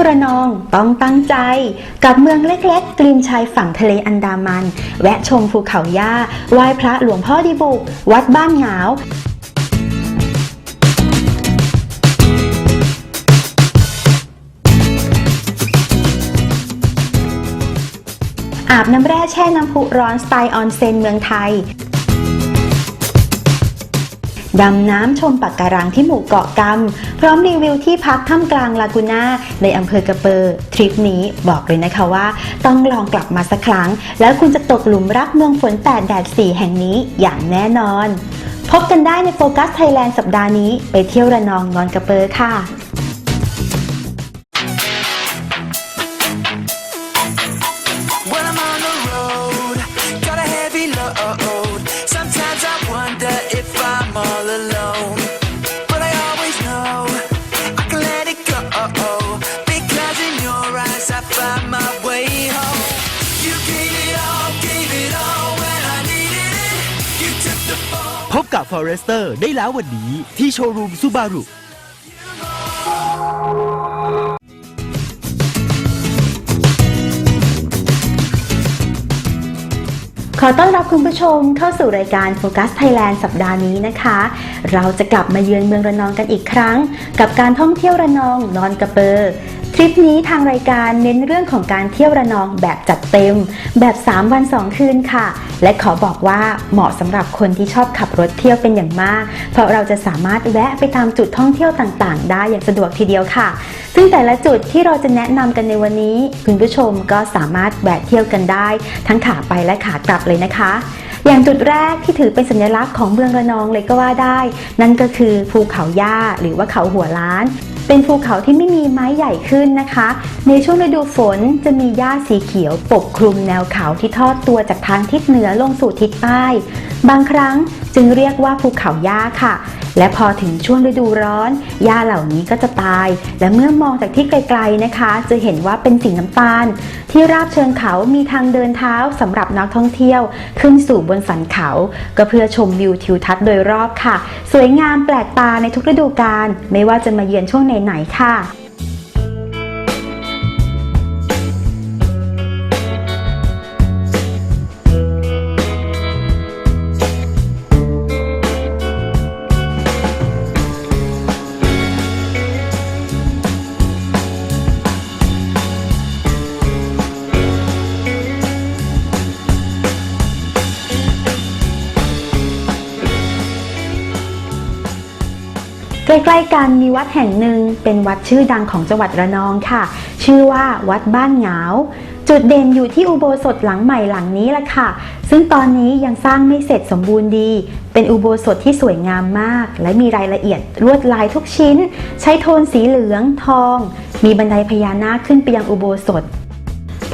ยวระนองต้องตั้งใจ กับเมืองเล็กๆริมชายฝั่งทะเลอันดามัน แวะชมภูเขาย่าไหว้พระหลวงพ่อดีบุก วัดบ้านหงาวอาบน้ำแร่แช่น้ำพุร้อนสไตล์ออนเซนเมืองไทย ดำน้ำชมปักการังที่หมู่เกาะกำพร้อมรีวิวที่พักท่ามกลางลากูน่าในอำเภอกระเปอร์ทริปนี้บอกเลยนะคะว่า ต้องลองกลับมาสักครั้ง แล้วคุณจะตกหลุมรักเมืองฝนแปดแดดสี่แห่งนี้อย่างแน่นอน พบกันได้ในโฟกัสไทยแลนด์สัปดาห์นี้ ไปเที่ยวระนองนอนกระเปอร์ค่ะ Forester ได้แล้ววันนี้ที่โชว์รูมซูบารุขอต้อนรับคุณผู้ชมเข้าสู่รายการโฟกัสไทยแลนด์สัปดาห์นี้นะคะ เราจะกลับมาเยือนเมืองระนองกันอีกครั้ง กับการท่องเที่ยวระนองนอนกระเปอ ร์ทริปนี้ทางรายการเน้นเรื่องของการเที่ยวระนองแบบจัดเต็ม แบบ 3 วัน 2 คืนค่ะ และขอบอกว่าเหมาะสำหรับคนที่ชอบขับรถเที่ยวเป็นอย่างมาก เพราะเราจะสามารถแวะไปตามจุดท่องเที่ยวต่างๆ ได้อย่างสะดวกทีเดียวค่ะ ซึ่งแต่ละจุดที่เราจะแนะนำกันในวันนี้ คุณผู้ชมก็สามารถแวะเที่ยวกันได้ ทั้งขาไปและขากลับเลยนะคะ อย่างจุดแรกที่ถือเป็นสัญลักษณ์ของเมืองระนองเลยก็ว่าได้ นั่นก็คือภูเขาย่าหรือว่าเขาหัวล้าน เป็นภูเขาที่ไม่มีไม้ใหญ่ขึ้นนะคะ ในช่วงฤดูฝนจะมีหญ้าสีเขียวปกคลุมแนวเขาที่ทอดตัวจากทางทิศเหนือลงสู่ทิศใต้ บางครั้งจึงเรียกว่าภูเขาหญ้าค่ะ และพอถึงช่วงฤดูร้อนหญ้าเหล่านี้ก็จะตาย และเมื่อมองจากที่ไกลๆนะคะ จะเห็นว่าเป็นสีน้ำตาล ที่ราบเชิงเขามีทางเดินเท้าสำหรับนักท่องเที่ยว ขึ้นสู่บนสันเขา ก็เพื่อชมวิวทิวทัศน์โดยรอบค่ะ สวยงามแปลกตาในทุกฤดูกาลไม่ว่าจะมาเยือนช่วงไหนๆค่ะ ใกล้ๆกันมีวัดแห่งหนึ่งเป็นวัดชื่อดังของจังหวัดระนองค่ะ ชื่อว่าวัดบ้านหงาวจุดเด่นอยู่ที่อุโบสถหลังใหม่หลังนี้แหละค่ะ ซึ่งตอนนี้ยังสร้างไม่เสร็จสมบูรณ์ดี เป็นอุโบสถที่สวยงามมาก และมีรายละเอียดลวดลายทุกชิ้น ใช้โทนสีเหลืองทอง มีบันไดพญานาคขึ้นไปยังอุโบสถ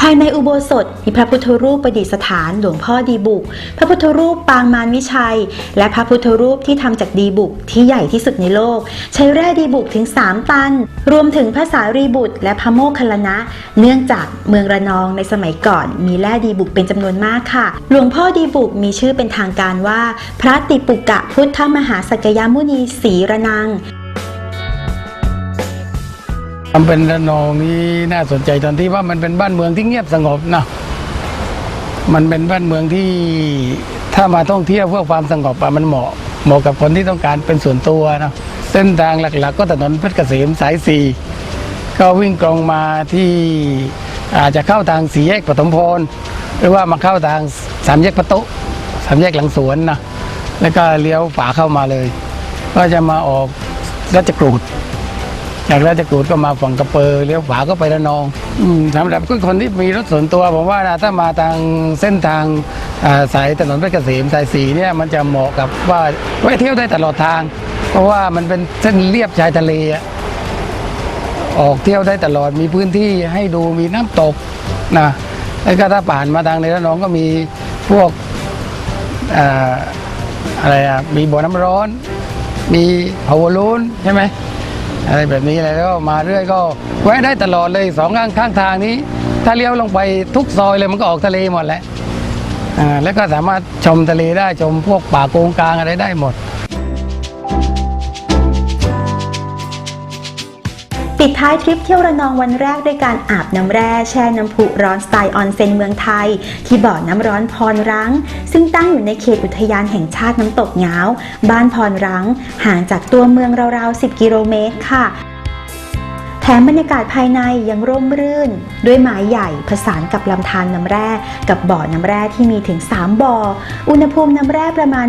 ายในอุโบสถมีพระพุทธรูปประดิษฐานหลวงพ่อดีบุก พระพุทธรูปปางมารวิชัย และพระพุทธรูปที่ทำจากดีบุกที่ใหญ่ที่สุดในโลก ใช้แร่ดีบุกถึง 3 ตัน รวมถึงพระสารีบุตรและพระโมคคัลลนะ เนื่องจากเมืองระนองในสมัยก่อน มีแร่ดีบุกเป็นจำนวนมากค่ะ หลวงพ่อดีบุกมีชื่อเป็นทางการว่า พระติปุกะพุทธมหาสักยมุนีศรีระนัง ความเป็นระนองนี่น่าสนใจตอนที่ว่ามันเป็นบ้านเมืองที่เงียบสงบนะมันเป็นบ้านเมืองที่ถ้ามาท่องเที่ยวเพื่อความสงบอะมันเหมาะเหมาะกับคนที่ต้องการเป็นส่วนตัวนะเส้นทางหลัก ๆ ก็ถนนเพชรเกษมสายสี่ก็วิ่งตรงมาที่อาจจะเข้าทางสี่แยกปฐมพรหรือว่ามาเข้าทางสามแยกประตูสามแยกหลังสวนนะแล้วก็เลี้ยวฝาเข้ามาเลย ก็จะมาออกรัชกรูด จากราชกูดก็มาฝั่งกระเปอร์เลี้ยวขวาก็ไประนองอสำหรับคนที่มีรถส่วนตัวผมว่านะถ้ามาทางเส้นทางสายถนนเพชรเกษมสายสีเนี่ยมันจะเหมาะกับว่าไว้เที่ยวได้ตลอดทาง เพราะว่ามันเป็นเส้นเลียบชายทะเลออกเที่ยวได้ตลอดมีพื้นที่ให้ดูมีน้ำตกนะแล้วก็ถ้าผ่านมาทางในระนองก็มีพวกเอ่อะไรอะมีบ่อน้ำร้อน มีพาวลูนใช่ไหม อะไรแบบนี้แล้วก็มาเรื่อยก็แวะได้ตลอดเลยสองข้างข้างทางนี้ ถ้าเลี้ยวลงไปทุกซอยเลยมันก็ออกทะเลหมดแหละอ่าแล้วก็สามารถชมทะเลได้ชมพวกป่าโกงกลางอะไรได้หมด ปิดท้ายทริปเที่ยวระนองวันแรกด้วยการอาบน้ำแร่แช่น้ำพุร้อนสไตล์ออนเซ็นเมืองไทย ที่บ่อน้ำร้อนพรรัง ซึ่งตั้งอยู่ในเขตอุทยานแห่งชาติน้ำตกเงาบ้านพรรัง ห่างจากตัวเมืองราวๆ 10 กิโลเมตรค่ะ แถมบรรยากาศภายในยังร่มรื่น ด้วยไม้ใหญ่ผสานกับลำธารน้ำแร่ กับบ่อน้ำแร่ที่มีถึง 3 บ่อ อุณหภูมิน้ำแร่ประมาณ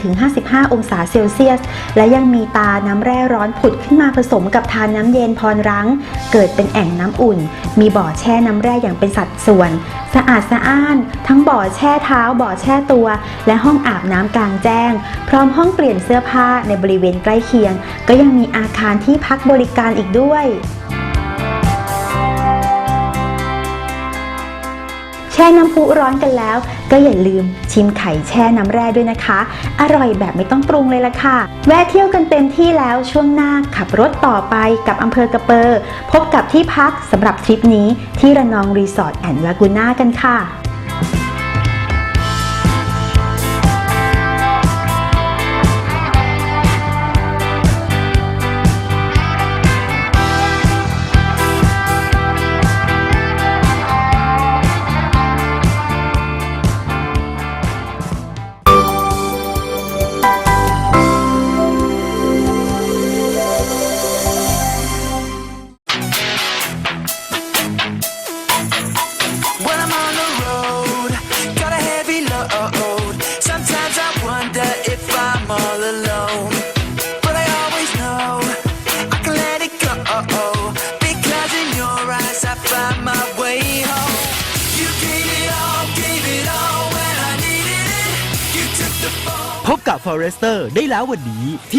54-55 องศาเซลเซียส และยังมีตาน้ำแร่ร้อนผุดขึ้นมาผสมกับทานน้ำเย็นพรรัง เกิดเป็นแอ่งน้ำอุ่น มีบ่อแช่น้ำแร่อย่างเป็นสัดส่วน สะอาดสะอ้าน ทั้งบ่อแช่เท้า บ่อแช่ตัว และห้องอาบน้ำกลางแจ้ง พร้อมห้องเปลี่ยนเสื้อผ้าในบริเวณใกล้เคียง ก็ยังมีอาคารที่พักบริการอีกด้วย ช่น้ำพุร้อนกันแล้ว ก็อย่าลืมชิมไข่แช่น้ำแร่ด้วยนะคะ อร่อยแบบไม่ต้องปรุงเลยละค่ะ แวะเที่ยวกันเต็มที่แล้วช่วงหน้าขับรถต่อไปกับอำเภอกระเปอร์พบกับที่พักสำหรับทริปนี้ที่ระนองรีสอร์ทแอนด์ลากูน่ากันค่ะ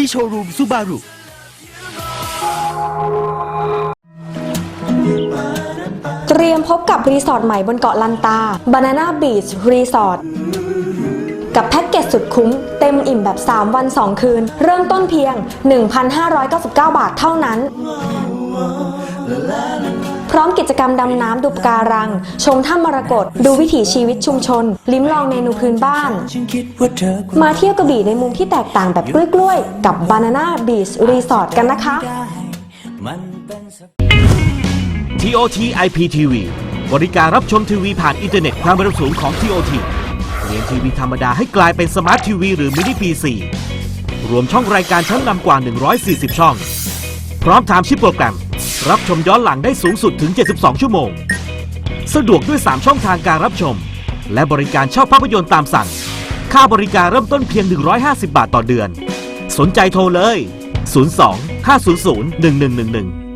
ที่โชว์รูมซูบารุเตรียมพบกับรีสอร์ทใหม่บนเกาะลันตา Banana Beach Resort กับแพ็กเกจสุดคุ้ม เต็มอิ่มแบบ 3 วัน 2 คืน เริ่มต้นเพียง 1,599 บาทเท่านั้น ร้อมกิจกรรมดำน้ำดูปการัง ชมถ้ำมรกตดูวิถีชีวิตชุมชน ลิ้มลองเมนูพื้นบ้าน มาเที่ยวกระบี่ในมุมที่แตกต่างแบบกล้วยๆ กับ Banana Beach Resort กันนะคะ TOT IPTV บริการรับชมทีวีผ่านอินเทอร์เน็ตความเร็วสูงของ TOT เปลี่ยนทีวีธรรมดาให้กลายเป็นสมาร์ททีวีหรือมินิ PC รวมช่องรายการชั้นนำกว่า 140 ช่อง พร้อมไทม์ชิปโปรแกรม รับชมย้อนหลังได้สูงสุดถึง 72 ชั่วโมง สะดวกด้วย 3 ช่องทางการรับชม และบริการเช่าภาพยนตร์ตามสั่ง ค่าบริการเริ่มต้นเพียง 150 บาทต่อเดือน สนใจโทรเลย 02 500 1111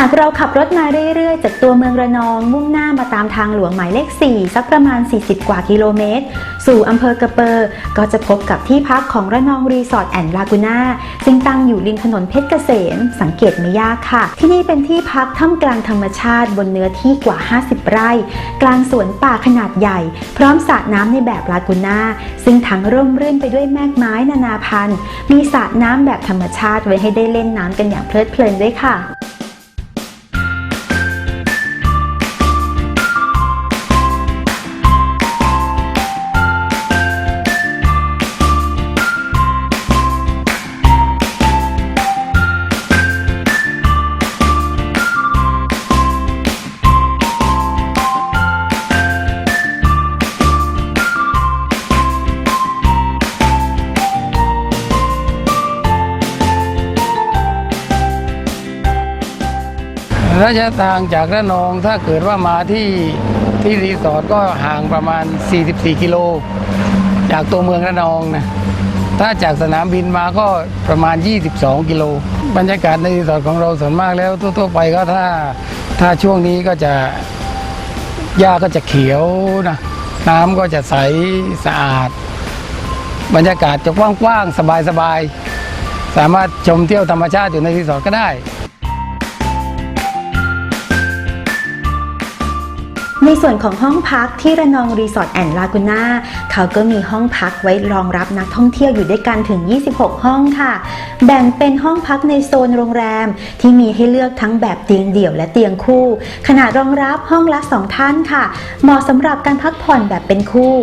หากเราขับรถมาเรื่อยๆ จากตัวเมืองระนองมุ่งหน้ามาตามทางหลวงหมายเลข 4 สักประมาณ 40 กว่ากิโลเมตร สู่อำเภอกระเปอร์ก็จะพบกับที่พักของระนองรีสอร์ทแอนด์ลากูน่าซึ่งตั้งอยู่ริมถนนเพชรเกษม สังเกตไม่ยากค่ะ ที่นี่เป็นที่พักท่ามกลางธรรมชาติบนเนื้อที่กว่า 50 ไร่ กลางสวนป่าขนาดใหญ่ พร้อมสระน้ำในแบบลากูน่าซึ่งทั้งร่มรื่นไปด้วยแมกไม้นานาพันธุ์มีสระน้ำแบบธรรมชาติไว้ให้ได้เล่นน้ำกันอย่างเพลิดเพลินด้วยค่ะ ระยะทางจากระนองถ้าเกิดว่ามาที่ที่รีสอร์ทก็ห่างประมาณ 44 กิโล จากตัวเมืองระนองนะถ้าจากสนามบินมาก็ประมาณ 22 กิโล บรรยากาศในรีสอร์ทของเราส่วนมากแล้วทั่วๆไปก็ถ้าถ้าช่วงนี้ก็จะหญ้าก็จะเขียวนะน้ำก็จะใสสะอาด บรรยากาศจะกว้างๆสบายๆสามารถชมเที่ยวธรรมชาติอยู่ในรีสอร์ทก็ได้ ในส่วนของห้องพักที่ระนองรีสอร์ทแอนด์ลากูน่าเขาก็มีห้องพักไว้รองรับนักท่องเที่ยวอยู่ด้วยกันถึง 26 ห้องค่ะ แบ่งเป็นห้องพักในโซนโรงแรม ที่มีให้เลือกทั้งแบบเตียงเดี่ยวและเตียงคู่ ขนาดรองรับห้องละ 2 ท่านค่ะ เหมาะสำหรับการพักผ่อนแบบเป็นคู่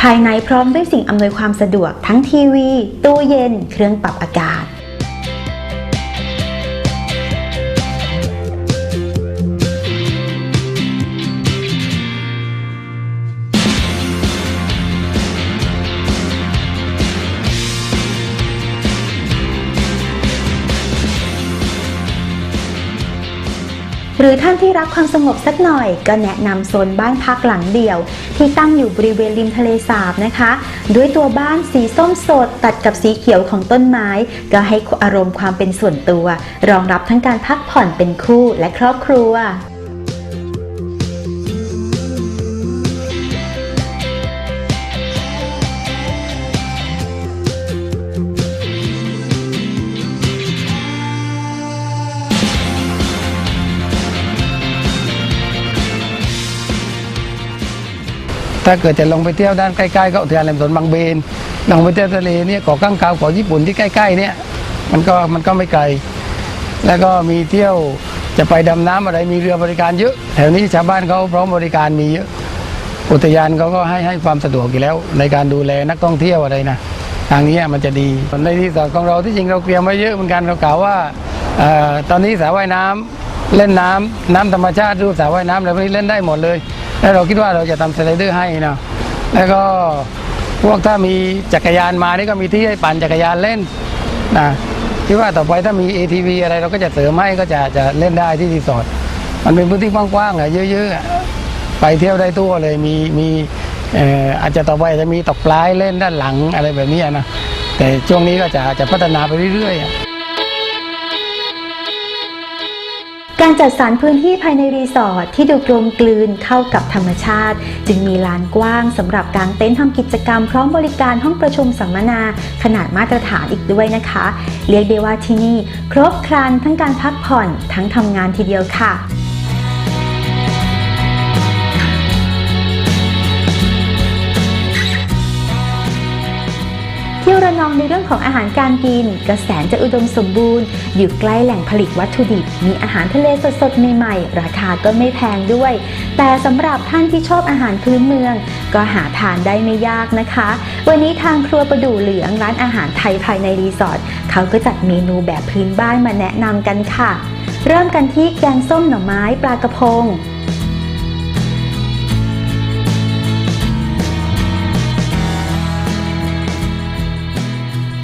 ภายในพร้อมด้วยสิ่งอำนวยความสะดวกทั้งทีวี ตู้เย็น เครื่องปรับอากาศ หรือท่านที่รักความสงบสักหน่อย ก็แนะนำโซนบ้านพักหลังเดี่ยว ที่ตั้งอยู่บริเวณริมทะเลสาบนะคะ ด้วยตัวบ้านสีส้มสดตัดกับสีเขียวของต้นไม้ ก็ให้อารมณ์ความเป็นส่วนตัว รองรับทั้งการพักผ่อนเป็นคู่และครอบครัว ถ้าเกิดจะลงไปเที่ยวด้านใกล้ๆก็อุทยานแหลมสนบางเบนลงไปเที่ยวทะเลเนี่ยเกาะก้างคาวเกาะญี่ปุ่นที่ใกล้ๆเนี่ยมันก็มันก็ไม่ไกล แล้วก็มีเที่ยวจะไปดำน้ำอะไรมีเรือบริการเยอะ แถวนี้ชาวบ้านเขาพร้อมบริการมีเยอะ อุทยานเขาก็ให้ให้ความสะดวกอยู่แล้ว ในการดูแลนักท่องเที่ยวอะไรนะทางนี้มันจะดีในที่สอดของเราที่จริงเราเตรียมไว้เยอะเหมือนกันเรากล่าวว่าอตอนนี้สระว่ายน้ำเล่นน้ำน้ำธรรมชาติรูปสระว่ายน้ำอะไรพวกนี้เล่นได้หมดเลย แล้วเราคิดว่าเราจะทำสไลเดอร์ให้นะแล้วก็พวกถ้ามีจักรยานมานี่ก็มีที่ให้ปั่นจักรยานเล่นนะคิดว่าต่อไปถ้ามี ATV อะไรเราก็จะเสริมให้ก็จะจะเล่นได้ที่รีสอร์ทมันเป็นพื้นที่กว้างๆอะเยอะๆไปเที่ยวได้ทั่วเลยมีมีเอ่ออาจจะต่อไปจจะมีตกปลายเล่นด้านหลังอะไรแบบนี้นะแต่ช่วงนี้ก็จะจะพัฒนาไปเรื่อยๆ การจัดสรรพื้นที่ภายในรีสอร์ทที่ดูกลมกลืนเข้ากับธรรมชาติ จึงมีลานกว้างสำหรับกางเต็นท์ทำกิจกรรมพร้อมบริการห้องประชุมสัมมนา ขนาดมาตรฐานอีกด้วยนะคะ เรียกได้ว่าที่นี่ ครบครันทั้งการพักผ่อนทั้งทำงานทีเดียวค่ะ ที่ยวระนองในเรื่องของอาหารการกิน กระแสนจะอุดมสมบูรณ์ อยู่ใกล้แหล่งผลิตวัตถุดิบ มีอาหารทะเลสดๆใหม่ๆ ราคาก็ไม่แพงด้วย แต่สำหรับท่านที่ชอบอาหารพื้นเมือง ก็หาทานได้ไม่ยากนะคะ วันนี้ทางครัวประดู่เหลืองร้านอาหารไทยภายในรีสอร์ทเขาก็จัดเมนูแบบพื้นบ้านมาแนะนำกันค่ะ เริ่มกันที่แกงส้มหน่อไม้ปลากระพง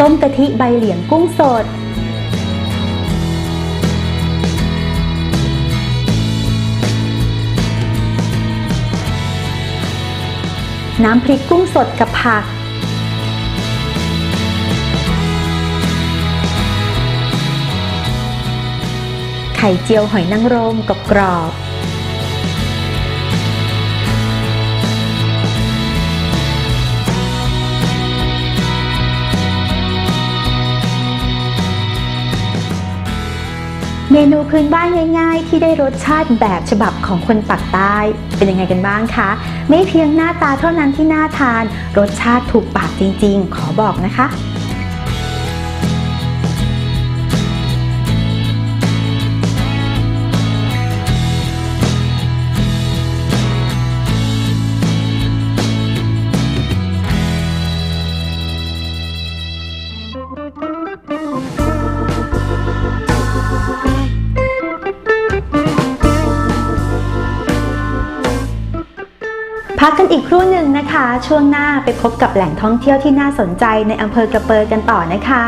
ต้มกะทิใบเหลียงกุ้งสด น้ำพริกกุ้งสดกับผัก ไข่เจียวหอยนางรมกับกรอบ เมนูพื้นบ้านง่ายๆ ที่ได้รสชาติแบบฉบับของคนปากใต้ เป็นยังไงกันบ้างคะ ไม่เพียงหน้าตาเท่านั้นที่น่าทาน รสชาติถูกปากจริงๆ ขอบอกนะคะ พักกันอีกครู่หนึ่งนะคะ ช่วงหน้าไปพบกับแหล่งท่องเที่ยวที่น่าสนใจในอำเภอกระเปอร์กันต่อนะคะ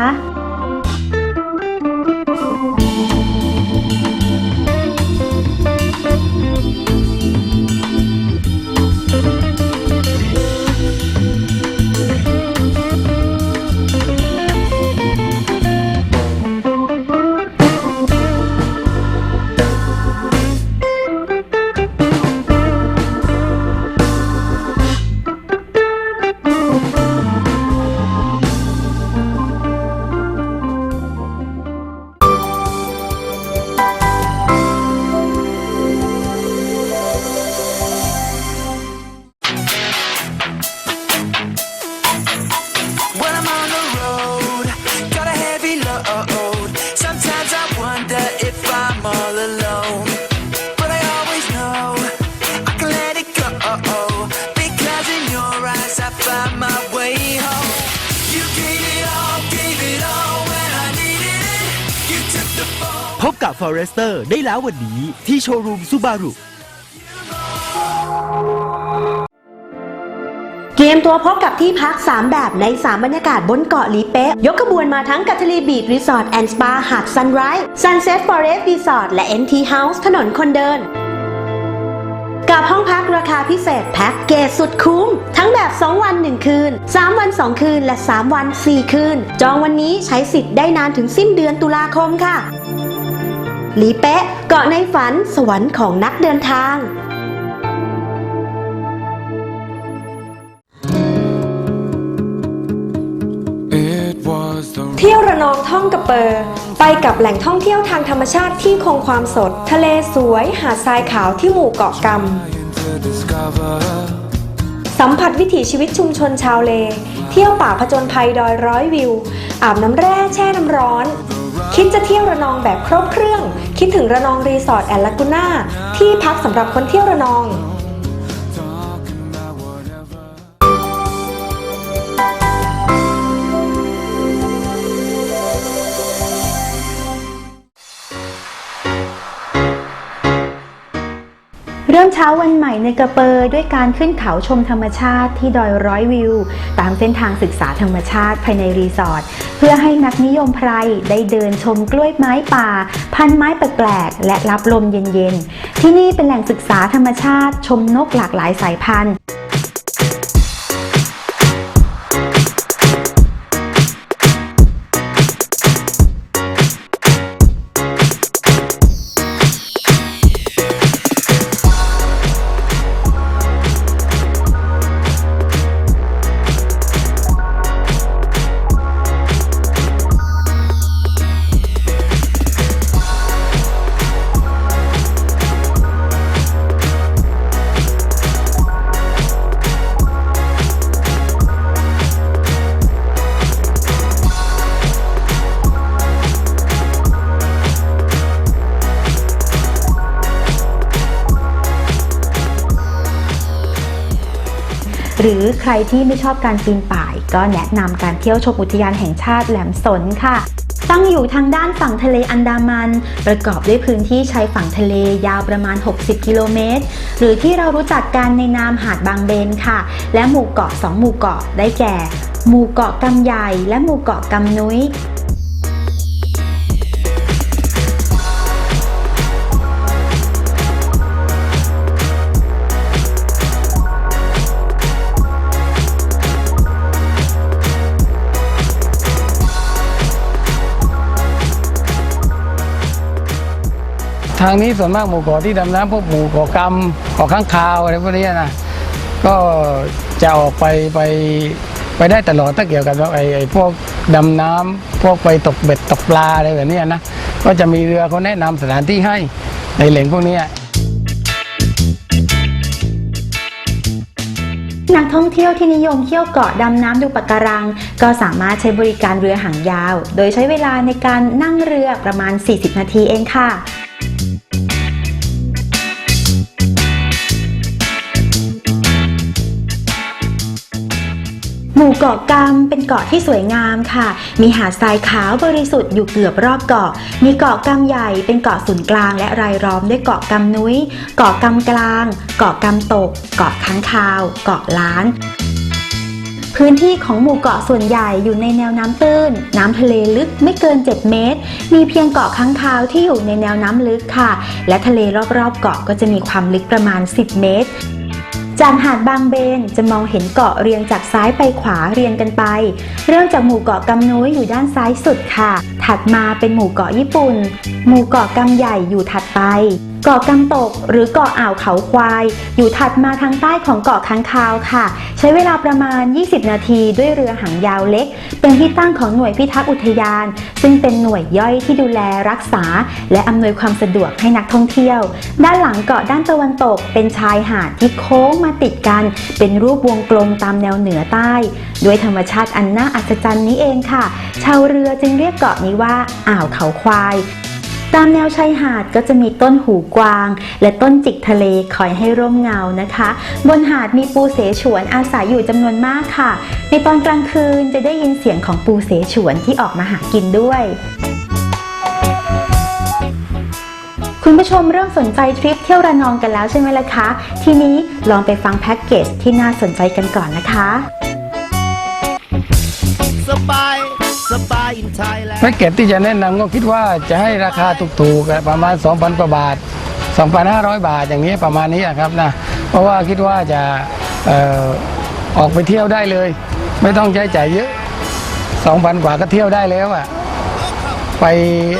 พบกับ Forester ได้แล้ววันนี้ที่โชว์รูมซูบารุ เตรียมตัวพบกับที่พัก 3 แบบใน 3 บรรยากาศบนเกาะลีเป๊ะ ยกขบวนมาทั้งกัตทลีบีดรีสอร์ทแอนด์สปาหาดซันไรส์ซันเซ็ตฟอเรสต์รีสอร์ทและ NT House ถนนคนเดิน กับห้องพักราคาพิเศษแพ็กเกจสุดคุ้ม ทั้งแบบ 2 วัน 1 คืน 3 วัน 2 คืน และ 3 วัน 4 คืน จองวันนี้ใช้สิทธิ์ได้นานถึงสิ้นเดือนตุลาคมค่ะ หลีเป๊ะเกาะในฝันสวรรค์ของนักเดินทาง It was the เที่ยวระนองท่องกระเปอไปกับแหล่งท่องเที่ยวทางธรรมชาติที่คงความสด ทะเลสวยหาดทรายขาวที่หมู่เกาะก lion to discover. ำสัมผัสวิถีชีวิตชุมชนชาวเล เที่ยวป่าผจญภัยดอยร้อยวิว อาบน้ำแร่แช่น้ำร้อน คิดจะเที่ยวระนองแบบครบเครื่อง คิดถึงระนองรีสอร์ทแอนด์ลากูน่าที่พักสำหรับคนเที่ยวระนองเริ่มเช้าวันใหม่ในกระเปอร์ด้วยการขึ้นเขาชมธรรมชาติที่ดอยร้อยวิว ตามเส้นทางศึกษาธรรมชาติภายในรีสอร์ท เพื่อให้นักนิยมไพรได้เดินชมกล้วยไม้ป่า พันไม้แปลกๆและรับลมเย็นๆ ที่นี่เป็นแหล่งศึกษาธรรมชาติชมนกหลากหลายสายพันธุ์ รือใครที่ไม่ชอบการปีนป่าย ก็แนะนำการเที่ยวชมอุทยานแห่งชาติแหลมสนค่ะตั้งอยู่ทางด้านฝั่งทะเลอันดามัน ประกอบด้วยพื้นที่ชายฝั่งทะเลยาวประมาณ 60 กิโลเมตร หรือที่เรารู้จักกันในนามหาดบางเบนค่ะ และหมู่เกาะ 2 หมู่เกาะได้แก่ หมู่เกาะกำใหญ่ และหมู่เกาะกำนุ้ย ทางนี้ส่วนมากหมู่เกาะที่ดำน้ำพวกหมู่เกาะกำเกาะข้างคาวอะไรพวกนี้นะก็จะออกไปไปไปได้ตลอดถ้าเกี่ยวกับไอ้ไอ้พวกดำน้ำพวกไปตกเบ็ดตกปลาอะไรแบบนี้นะก็จะมีเรือเขาแนะนำสถานที่ให้ในแหล่งพวกนี้นักท่องเที่ยวที่นิยมเที่ยวเกาะดำน้ำดูปะการัง ก็สามารถใช้บริการเรือหางยาว โดยใช้เวลาในการนั่งเรือประมาณ 40 นาทีเองค่ะ เกาะกำเป็นเกาะที่สวยงามค่ะ มีหาดทรายขาวบริสุทธิ์อยู่เกือบรอบเกาะ มีเกาะกำใหญ่เป็นเกาะศูนย์กลางและรายล้อมด้วยเกาะกำนุ้ย เกาะกำกลาง เกาะกำตก เกาะค้างคาว เกาะล้านพื้นที่ของหมู่เกาะส่วนใหญ่อยู่ในแนวน้ำตื้น น้ำทะเลลึกไม่เกิน 7 เมตร มีเพียงเกาะค้างคาวที่อยู่ในแนวน้ำลึกค่ะ และทะเลรอบๆเกาะก็จะมีความลึกประมาณ 10 เมตร จากหาดบางเบนจะมองเห็นเกาะเรียงจากซ้ายไปขวาเรียงกันไป เริ่มจากหมู่เกาะกำนุ้ยอยู่ด้านซ้ายสุดค่ะ ถัดมาเป็นหมู่เกาะญี่ปุ่น หมู่เกาะกำใหญ่อยู่ถัดไป เกาะกำตกหรือเกาะอ่าวเขาควาย อยู่ถัดมาทางใต้ของเกาะค้างคาวค่ะ ใช้เวลาประมาณ 20 นาทีด้วยเรือหางยาวเล็ก เป็นที่ตั้งของหน่วยพิทักษ์อุทยาน ซึ่งเป็นหน่วยย่อยที่ดูแลรักษา และอำนวยความสะดวกให้นักท่องเที่ยว ด้านหลังเกาะด้านตะวันตก เป็นชายหาดที่โค้งมาติดกัน เป็นรูปวงกลมตามแนวเหนือใต้ด้วยธรรมชาติอันน่าอัศจรรย์นี้เองค่ะ ชาวเรือจึงเรียกเกาะนี้ว่าอ่าวเขาควาย ตามแนวชายหาดก็จะมีต้นหูกวาง และต้นจิกทะเลคอยให้ร่มเงานะคะ บนหาดมีปูเสฉวนอาศัยอยู่จำนวนมากค่ะ ในตอนกลางคืนจะได้ยินเสียงของปูเสฉวนที่ออกมาหากินด้วยคุณผู้ชมเริ่มสนใจทริปเที่ยวระนองกันแล้วใช่ไหมล่ะคะ ทีนี้ลองไปฟังแพ็กเกจที่น่าสนใจกันก่อนนะคะ สบาย แพ็กเกจที่จะแนะนำก็คิดว่าจะให้ราคาถูกๆประมาณ 2,000กว่าบาท 2,500 บาทอย่างนี้ประมาณนี้ครับนะเพราะว่าคิดว่าจะออออกไปเที่ยวได้เลย ไม่ต้องใช้จ่ายเยอะ 2,000 กว่าก็เที่ยวได้แล้วอะไป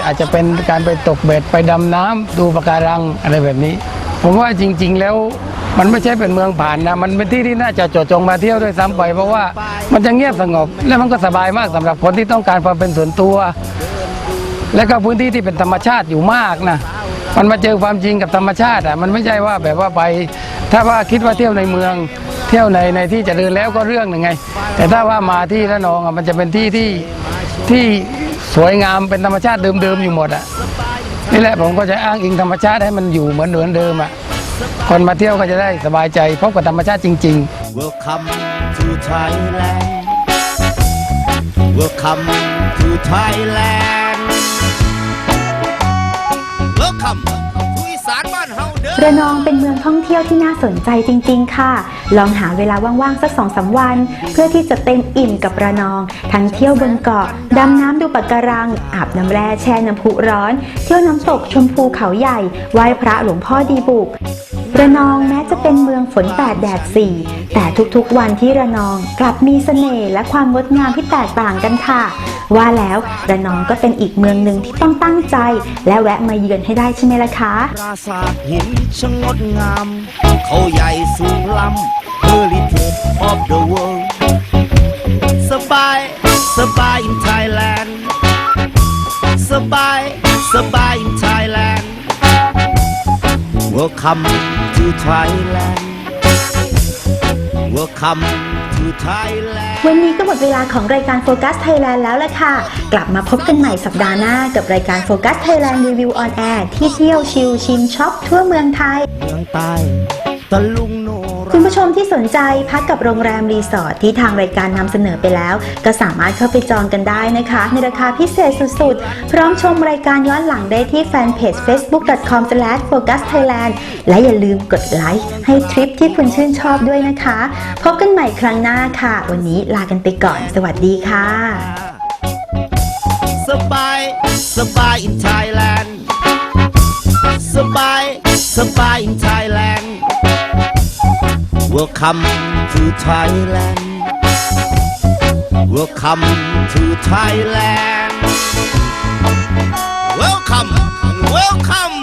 อาจจะเป็นการไปตกเบ็ดไปดำน้ำดูปะการังอะไรแบบนี้ ผมว่าจริง ๆ แล้ว มันไม่ใช่เป็นเมืองผ่านนะ มันเป็นที่ที่น่าจะจาะจงมาเที่ยวด้วยซ้ำไป เพราะว่ามันจะเงียบสงบ และมันก็สบายมากสำหรับคนที่ต้องการความเป็นส่วนตัว และก็พื้นที่ที่เป็นธรรมชาติอยู่มากนะ มันมาเจอความจริงกับธรรมชาติอะ มันไม่ใช่ว่าแบบว่าไป ถ้าว่าคิดว่าเที่ยวในเมือง เที่ยวในในที่จะเดินแล้วก็เรื่องหนึ่งไง แต่ถ้าว่ามาที่ระนองอะมันจะเป็นที่ที่ที่สวยงามเป็นธรรมชาติเดิมๆอยู่หมดอะนี่แหละผมก็จะอ้างอิงธรรมชาติให้มันอยู่เหมือนเหมือนเดิมอะ คนมาเที่ยวก็จะได้สบายใจพบกับธรรมชาติจริง ๆ Welcome to Thailand Welcome to Thailand Welcome to อีสานบ้านเฮาเด้อระนองเป็นเมืองท่องเที่ยวที่น่าสนใจจริง ๆ ค่ะ ลองหาเวลาว่าง ๆ สักสองสาวัน เพื่อที่จะเต็มอิ่มกับระนอง ทั้งเที่ยวบนเกาะ ดำน้ำดูปะการัง อาบน้ำแร่แช่น้ำพุร้อน เที่ยวน้ำตกชมพูเขาใหญ่ ไหว้พระหลวงพ่อดีบุก ระนองแม้จะเป็นเมืองฝนแปดแดดสี่แต่ทุกๆวันที่ระนองกลับมีเสน่ห์และความงดงามที่แตกต่างกันค่ะ ว่าแล้วระนองก็เป็นอีกเมืองหนึ่งที่ต้องตั้งใจ และแวะมาเยือนให้ได้ใช่ไหมล่ะคะปราสาทหินชะงดงาม เขาใหญ่สูงล้ำ Heritage of the world สบาย สบาย in Thailand สบาย สบาย in Thailand Welcome to Thailand Welcome to Thailand วันนี้ก็หมดเวลาของรายการโฟกัสไทยแลนด์แล้วล่ะค่ะ กลับมาพบกันใหม่สัปดาห์หน้ากับรายการโฟกัสไทยแลนด์รีวิวออนแอร์ที่เที่ยวชิลชิมช็อปทั่วเมืองไทย เมืองใต้ตะลุงโนรา คุณผู้ชมที่สนใจพักกับโรงแรมรีสอร์ทที่ทางรายการนำเสนอไปแล้ว ก็สามารถเข้าไปจองกันได้นะคะ ในราคาพิเศษสุดๆ พร้อมชมรายการย้อนหลังได้ที่แฟนเพจ facebook.com/focusthailand และอย่าลืมกดไลค์ให้ทริปที่คุณชื่นชอบด้วยนะคะ พบกันใหม่ครั้งหน้าค่ะ วันนี้ลากันไปก่อน สวัสดีค่ะ สบายสบาย in Thailand สบายสบาย in Thailand Welcome to Thailand. We'll come to Thailand. Welcome Welcome